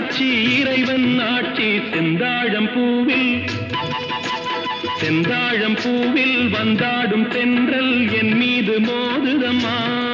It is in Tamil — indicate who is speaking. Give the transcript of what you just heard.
Speaker 1: காட்சி இறைவன் ஆட்சி செந்தாழம் பூவில். செந்தாழம் பூவில் வந்தாடும் தென்றல் என் மீது மோதுதம்மா.